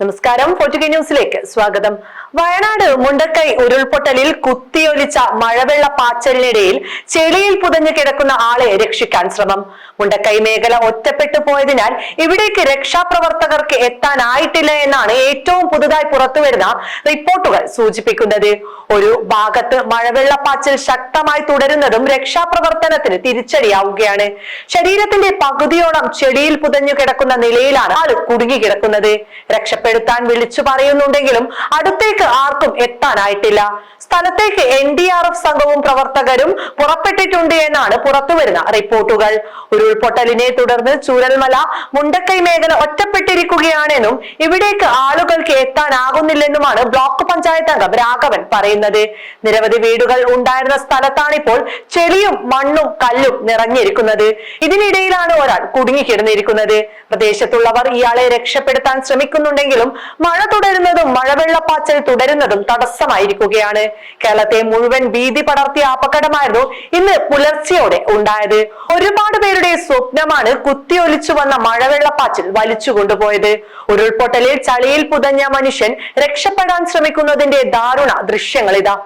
നമസ്കാരം. പോർച്ചുഗൽ ന്യൂസിലേക്ക് സ്വാഗതം. വയനാട് മുണ്ടക്കൈ ഉരുൾപൊട്ടലിൽ കുത്തിയൊലിച്ച മഴവെള്ള പാച്ചലിനിടയിൽ ചെളിയിൽ പുതഞ്ഞു കിടക്കുന്ന ആളെ രക്ഷിക്കാൻ ശ്രമം. മുണ്ടക്കൈ മേഖല ഒറ്റപ്പെട്ടു പോയതിനാൽ ഇവിടേക്ക് രക്ഷാപ്രവർത്തകർക്ക് എത്താനായിട്ടില്ല എന്നാണ് ഏറ്റവും പുതുതായി പുറത്തുവരുന്ന റിപ്പോർട്ടുകൾ സൂചിപ്പിക്കുന്നത്. ഒരു ഭാഗത്ത് മഴവെള്ള പാച്ചൽ ശക്തമായി തുടരുന്നതും രക്ഷാപ്രവർത്തനത്തിന് തിരിച്ചടിയാവുകയാണ്. ശരീരത്തിന്റെ പകുതിയോളം ചെളിയിൽ പുതഞ്ഞു കിടക്കുന്ന നിലയിലാണ് ആൾ കുടുങ്ങിക്കിടക്കുന്നത് രക്ഷപ്പെടുത്താൻ വിളിച്ചു പറയുന്നുണ്ടെങ്കിലും അടുത്തേക്ക് ആർക്കും എത്താനായിട്ടില്ല. സ്ഥലത്തേക്ക് എൻ ഡി ആർ എഫ് സംഘവും പ്രവർത്തകരും പുറപ്പെട്ടിട്ടുണ്ട് എന്നാണ് പുറത്തുവരുന്ന റിപ്പോർട്ടുകൾ. ഉരുൾപൊട്ടലിനെ തുടർന്ന് ചൂരൽമല മുണ്ടക്കൈ മേഖല ഒറ്റപ്പെട്ടിരിക്കുകയാണെന്നും ഇവിടേക്ക് ആളുകൾക്ക് എത്താനാകുന്നില്ലെന്നുമാണ് ബ്ലോക്ക് പഞ്ചായത്ത് അംഗം രാഘവൻ പറയുന്നത്. നിരവധി വീടുകൾ ഉണ്ടായിരുന്ന സ്ഥലത്താണിപ്പോൾ ചെളിയും മണ്ണും കല്ലും നിറഞ്ഞിരിക്കുന്നത്. ഇതിനിടയിലാണ് ഒരാൾ കുടുങ്ങിക്കിടന്നിരിക്കുന്നത്. പ്രദേശത്തുള്ളവർ ഇയാളെ രക്ഷപ്പെടുത്താൻ ശ്രമിക്കുന്നുണ്ടെങ്കിലും മഴ തുടരുന്നതും മഴവെള്ളപ്പാച്ചൽ തുടരുന്നതും തടസ്സമായിരിക്കുകയാണ്. കേരളത്തെ മുഴുവൻ ഭീതി പടർത്തിയ അപകടമായിരുന്നു ഇന്ന് പുലർച്ചെയോടെ ഉണ്ടായത്. ഒരുപാട് പേരുടെ സ്വപ്നമാണ് കുത്തിയൊലിച്ചു വന്ന മഴവെള്ളപ്പാച്ചിൽ വലിച്ചു കൊണ്ടുപോയത്. ഉരുൾപൊട്ടലിൽ ചളിയിൽ പുതഞ്ഞ മനുഷ്യൻ രക്ഷപ്പെടാൻ ശ്രമിക്കുന്നതിന്റെ ദാരുണ ദൃശ്യങ്ങൾ ഇതാ